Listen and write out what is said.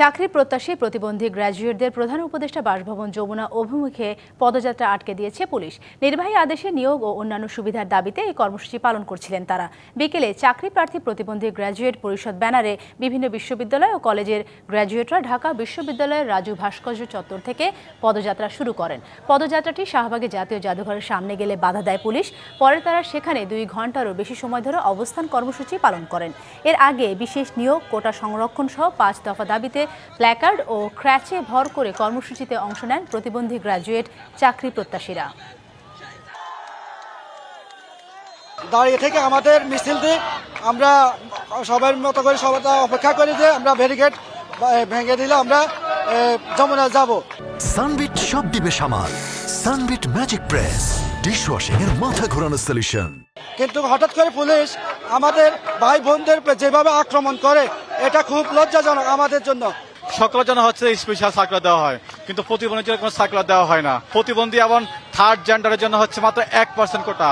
চাকরি প্রত্যাশী প্রতিবন্ধী গ্র্যাজুয়েটদের প্রধান উপদেষ্টা বাসভবন যমুনা অভিমুখে পদযাত্রা আটকে দিয়েছে পুলিশ। নির্বাহী আদেশে নিয়োগ ও অন্যান্য সুবিধার দাবিতে এই কর্মসূচি পালন করছিলেন তারা। বিকেলে চাকরি প্রার্থী প্রতিবন্ধী গ্র্যাজুয়েট পরিষদ ব্যানারে বিভিন্ন বিশ্ববিদ্যালয় ও কলেজের গ্র্যাজুয়েটরা ঢাকা বিশ্ববিদ্যালয়ের রাজু ভাস্কর্য চত্বর থেকে পদযাত্রা শুরু করেন। পদযাত্রাটি শাহবাগে জাতীয় জাদুঘরের সামনে গেলে বাধা দেয় পুলিশ। পরে তারা সেখানে দুই ঘন্টারও বেশি সময় ধরে অবস্থান কর্মসূচি পালন করেন। এর আগে বিশেষ নিয়োগ, কোটা সংরক্ষণ সহ পাঁচ দফা দাবিতে প্ল্যাকার্ড ও ক্র্যাচে ভর করে কর্মসূচিতে অংশ নেন প্রতিবন্ধী গ্র্যাজুয়েট চাকরি প্রত্যাশীরা। দাঁড়িয়ে থেকে আমাদের মিছিলটি আমরা সবার মতো করে সবাই অপেক্ষা করি যে আমরা ব্যারিকেড ভেঙে দিলে আমরা যমুনা যাব। সানবিট সব দিবে সামাল। সানবিট ম্যাজিক প্রেস ডিশওয়াশিং এর মাথা ঘোরানো সলিউশন কিন্তু হঠাৎ করে পুলিশ আমাদের ভাই বোনদের যেভাবে আক্রমণ করে এটা খুব লজ্জাজনক আমাদের জন্য। সকলের জন্য হচ্ছে স্পেশাল সার্কুলার দেওয়া হয়। কিন্তু প্রতিবন্ধীর কোনো সার্কুলার দেওয়া হয় না। প্রতিবন্ধী এবং থার্ড জেন্ডারের জন্য হচ্ছে মাত্র এক পার্সেন্ট কোটা